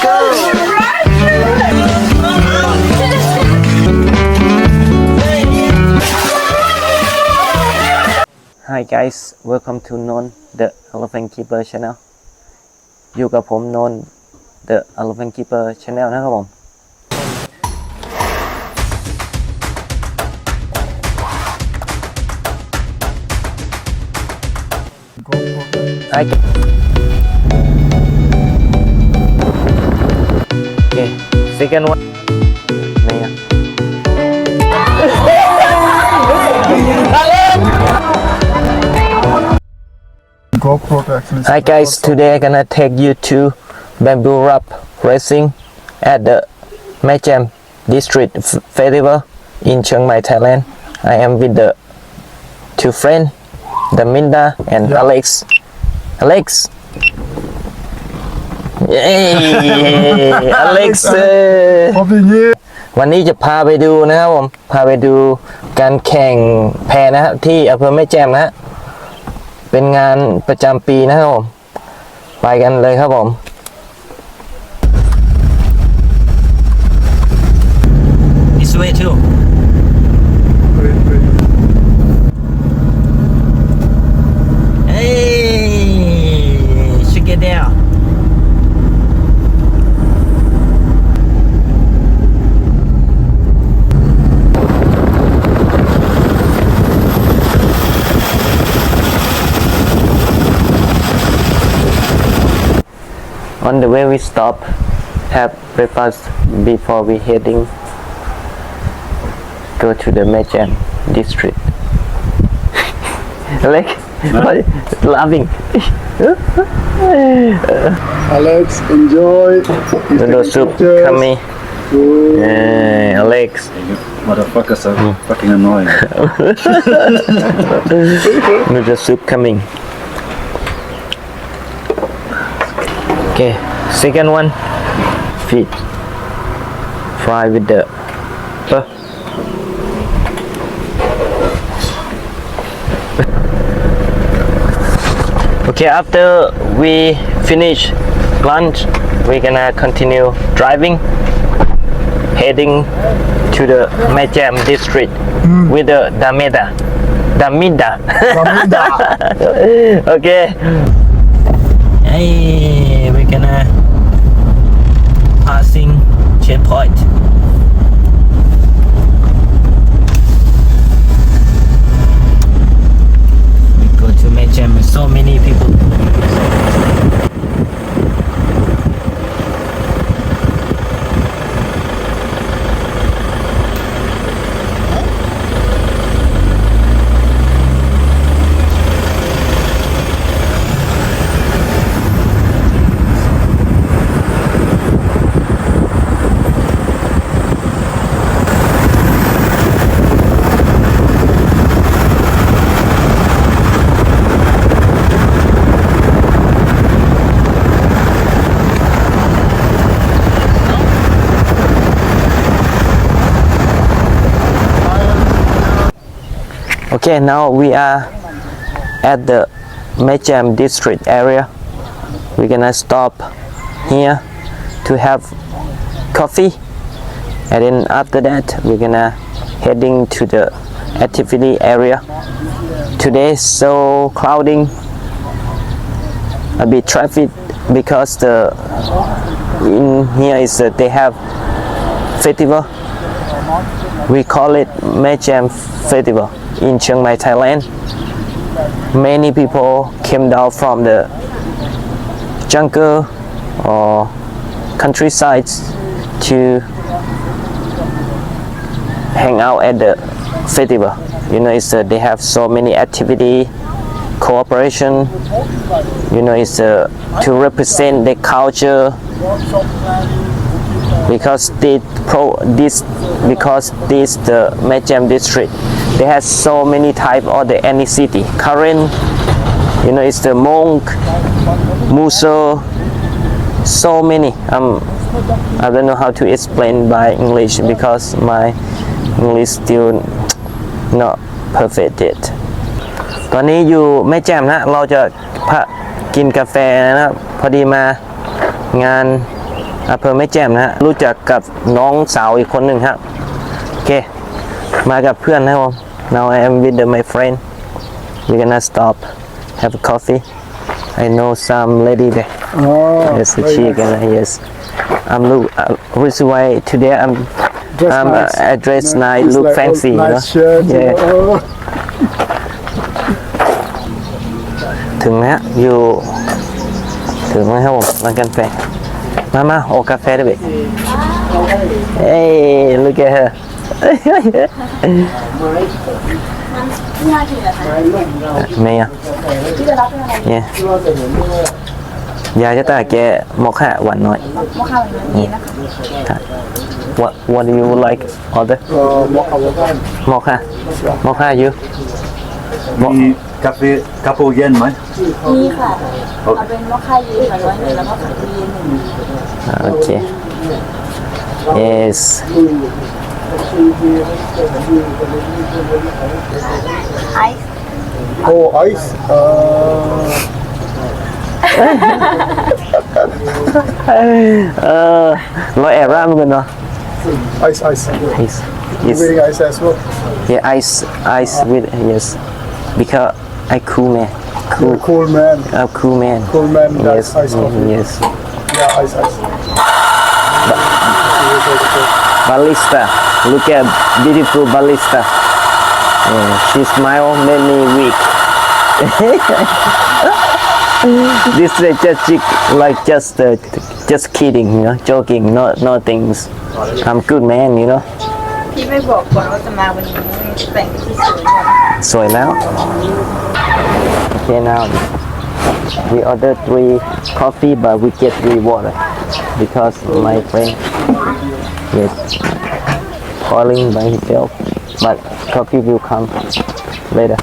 Hi guys welcome to Non the Elephant Keeper Channel อยู่กับผมนน The Elephant Keeper Channel นะครับผม Hi Second one. Hi guys, today I'm gonna take you to bamboo wrap racing at the Macham District Festival in Chiang Mai, Thailand. I am with the two friends, the Minda and yeah. Alex. Alex, Yay! Alex เอ้ยพบอย่างนี้วันนี้จะพาไปดูนะครับผม พาไปดูการแข่งแพนะครับที่อำเภอแม่แจ่มนะฮะ เป็นงานประจำปีนะครับผม ไปกันเลยครับผม This way too On the way we stop, have breakfast before we heading go to the Mecham district. like what? laughing. Alex enjoy Noodle hmm. soup coming. Hey, Alex. Motherfuckers are fucking annoying. Noodle soup coming. Okay, second one, feet. Fry with the. Uh. Okay, after we finish lunch, we're gonna continue driving, heading to the Mejam district with the Dameda. Damida. Damida. okay. Hey, we're gonna passing checkpoint. We go to Mejam. So many people. Okay, now we are at the Mecham district area. We're gonna stop here to have coffee, and then after that, we're gonna heading to the activity area. Today so clouding, a bit traffic because the in here is that they have festival we call it Mecham Festival in Chiang Mai, Thailand. Many people came down from the jungle or countrysides to hang out at the festival. You know, it's uh, they have so many activity, cooperation. You know, it's uh, to represent the culture because they pro this because this the Mejam district they have so many type of the ethnicity Karen you know it's the Monk Muso so many um I don't know how to explain by English because my English still not perfect yet ตอนนี้อยู่แม่แจ่มนะ เราจะพะกินกาแฟนะครับ พอดีมางาน อำเภอแม่แจ่มนะฮะรู้จักกับน้องสาวอีกคนหนึ่งฮะโอเค มากับเพื่อนนะครับผม now I am with the, my friend we gonna stop have a coffee I know some lady there Oh, yes very she nice. gonna yes I'm look uh, reason why today I'm Dress I'm nice. uh, dress nice It's look like, oh, fancy you know nice shirt, you yeah know. Oh. ถึงแล้วอยู่ถึงแล้วครับผมร้านกาแฟ มามาโอกาแฟด้วยบิเอ้ย look at her เมียเนี่ยยายจะตาแกมอคค่าหวานน้อย มะขามมันนี้นะคะ What What do you like order Uh, mocha, mocha. มอคค่า มอคค่า you มี กาแฟกาโปเย็นไหมนี่ค่ะเอาเป็นมอคค่าเย็นค่ะร้อยหนึ่งแล้วก็คาเฟอีนหนึ่ง Okay. Yes. ไอซ์ Oh, ice. Uh, Uh, nó ép ra một người nó. ice, ice. Yes. Yes. Very ice as well. Yeah, ice, ice with yes. Because I cool man, cool, Cool man. I'm cool man. Cool man. Yes, Nice ice coffee. yes. Yeah, ice, ice. Barista, look at beautiful barista. Yeah, she smile made me weak. this is just chick- like just uh, just kidding, you know, joking, not not things. I'm good man, you know. พี่ไม่บอกก่อนว่าจะมาวันนี้แต่งที่สวยหมด สวยแล้ว Okay now we order three coffee but we get three water because my friend is calling by himself but coffee will come later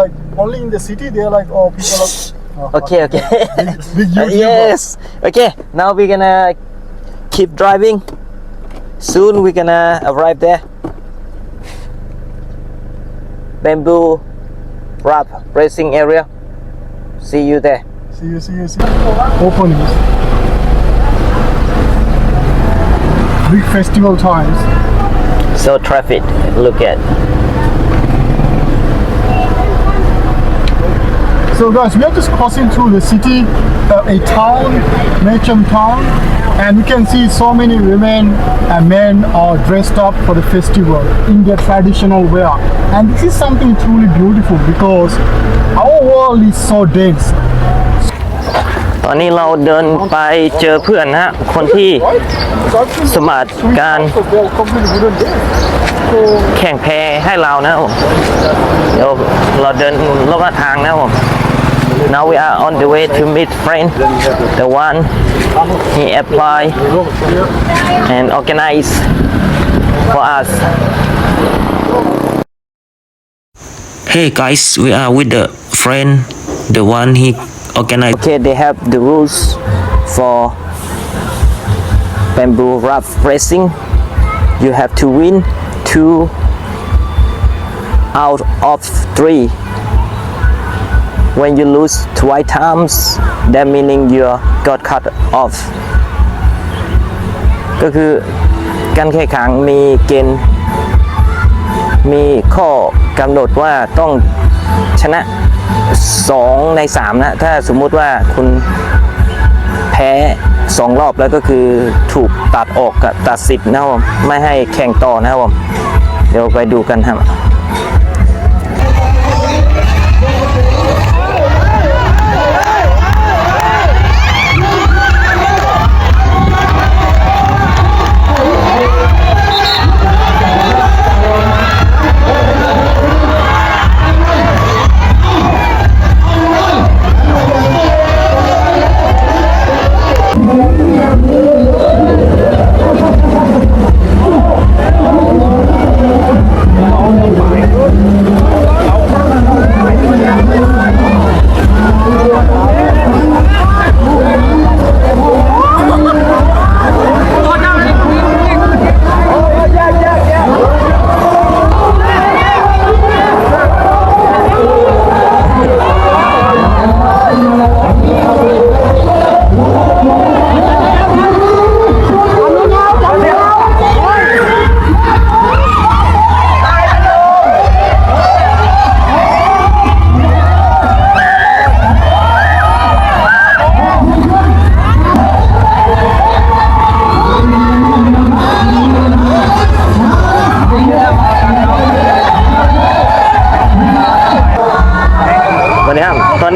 Like only in the city, they're like, oh, people are. Oh, okay okay Big Uh, YouTuber. yes okay now we're gonna keep driving soon we're gonna arrive there bamboo wrap racing area see you there See you, see you, see you. Open. Big festival times. so traffic look at So guys, we are just crossing through the city, a town, Mecham town, and we can see so many women and men are dressed up for the festival in their traditional wear. And this is something truly beautiful because our world is so dense. ตอนนี้เราเดินไปเจอเพื่อนนะฮะ คนที่ สมัครการ They're completely wooden desks. So แข่งแพให้เรานะครับผม เดี๋ยวเราเดินรอบทางนะครับผม now we are on the way to meet friend the one he apply and organize for us. Hey guys we are with the friend the one he organized okay they have the rules for bamboo rough racing you have to win two out of three when you lose twice times that meaning you got cut off ก็คือการแข่งขันมีเกณฑ์มีข้อกำหนดว่าต้องชนะ 2 ใน 3 นะ ถ้าสมมุติว่าคุณแพ้ 2 รอบแล้วก็คือถูกตัดออกกับตัดสิทธิ์นะครับผมไม่ให้แข่งต่อนะครับผม เดี๋ยวไปดูกันครับ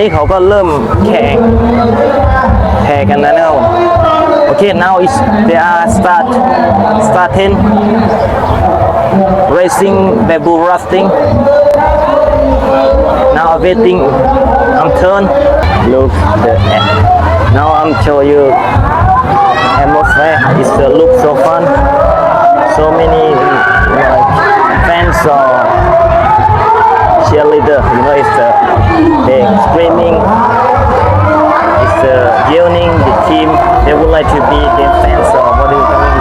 นี้เขาก็เริ่มแข่งแข่งกันแล้วนะครับผมโอเค now is they are start starting racing bamboo rafting now waiting I'm turn look the now I'm show you atmosphere it's uh, look so fun so many like fans or cheerleader you know it's uh, they screaming it's uh, yelling the team they would like to be the fans or what do you call it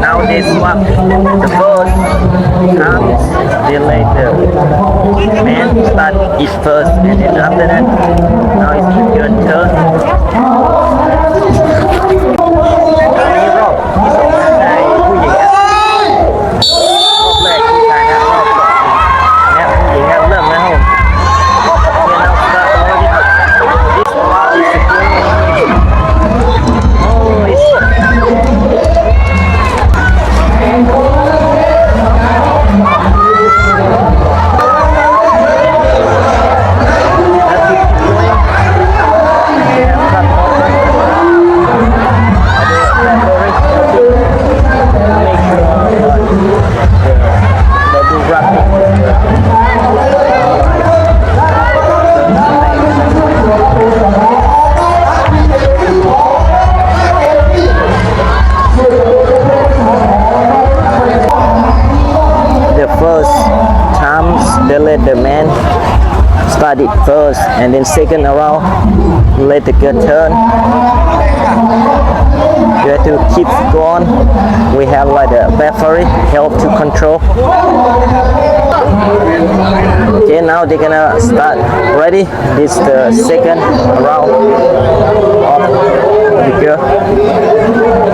now they swap the first comes the man start it first and then after that now it's your turn it first and then second around let the girl turn. You have to keep going. We have like the referee help to control. Okay now they're gonna start ready. This is the second round of the girl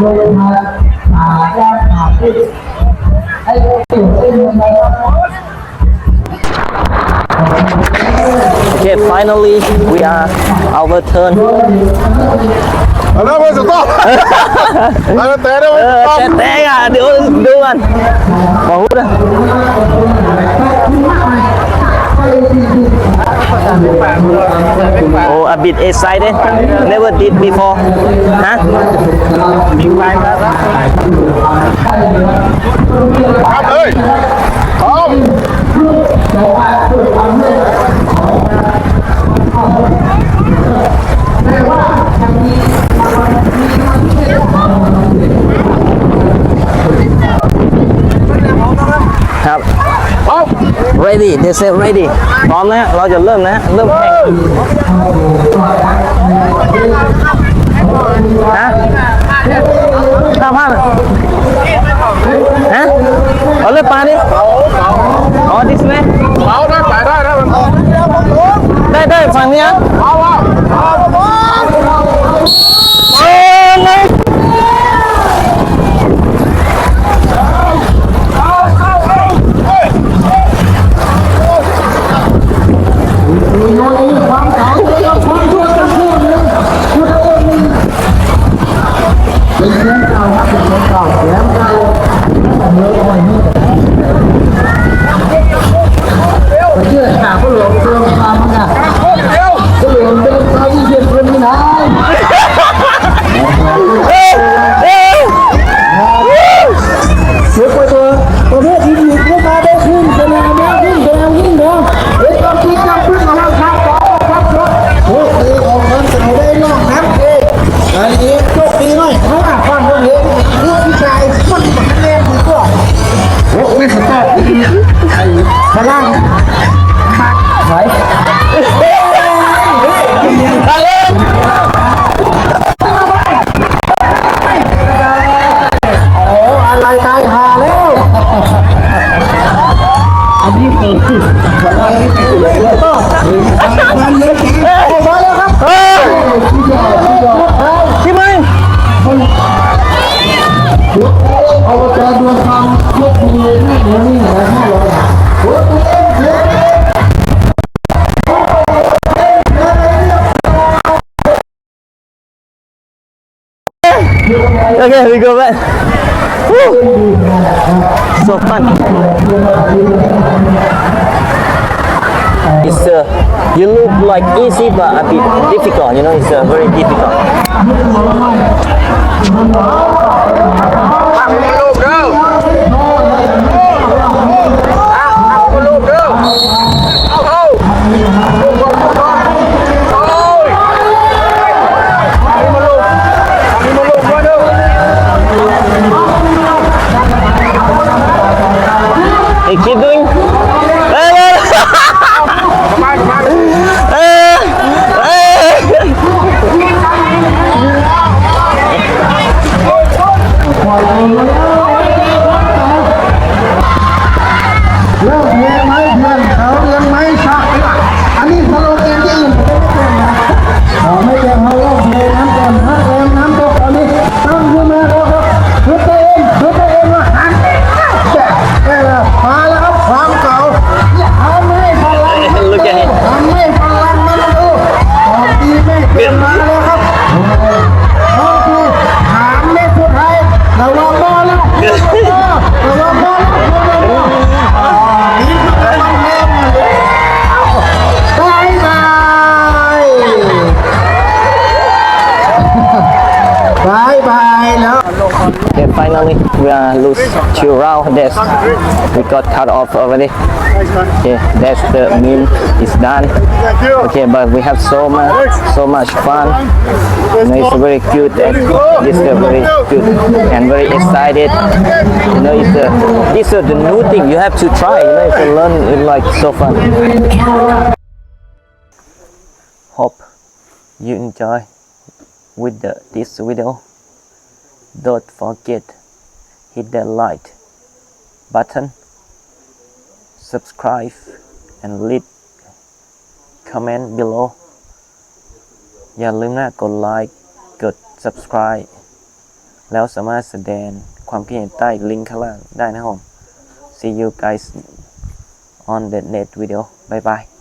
người mà mà ra mà đi đây có biểu tình mà Okay, finally we are overturned. Ở đâu mới sụt to? Anh té đâu mới sụt to? Té à, đưa đưa anh. Bỏ hút ra. Oh, a bit excited. Never did before. Huh? ครับเฮ้ยพร้อม ครับ ready they say ready พร้อมนะฮะเราจะเริ่มนะฮะเริ่มแข่งฮะข้าวผ้าฮะเอาเลือกปลาดิอ๋อ this way เอาได้ไปได้ได้มันได้ได้ฝั่งนี้นะายตายหาแล้วอันนี้คือวันนี้คือแล้วก็มันเล็กเอ้ยมแล้วครับเฮ้ยที่ไหนเอาใจดวงธรรมควบคุมเลยนี่เดี๋ยวนี้หาฮ้เร้อยโอ้ยโอเค we go back Woo. So fun. It's uh, you look like easy but a bit difficult. You know, it's uh, very difficult. Hey, doing. We got cut off already. Okay, that's the meal is done. Okay, but we have so much so much fun. You know, it's very cute and it's very cute and very excited. You know, it's uh, this is the new thing you have to try. You know, to learn it's like so fun. Hope you enjoy with the, this video. Don't forget hit that like button, subscribe, and leave comment below อย่าลืมนะกดไลค์กด subscribe แล้วสามารถแสดงความคิดเห็นใต้ลิงก์ข้างล่างได้นะครับ see you guys on the next video bye bye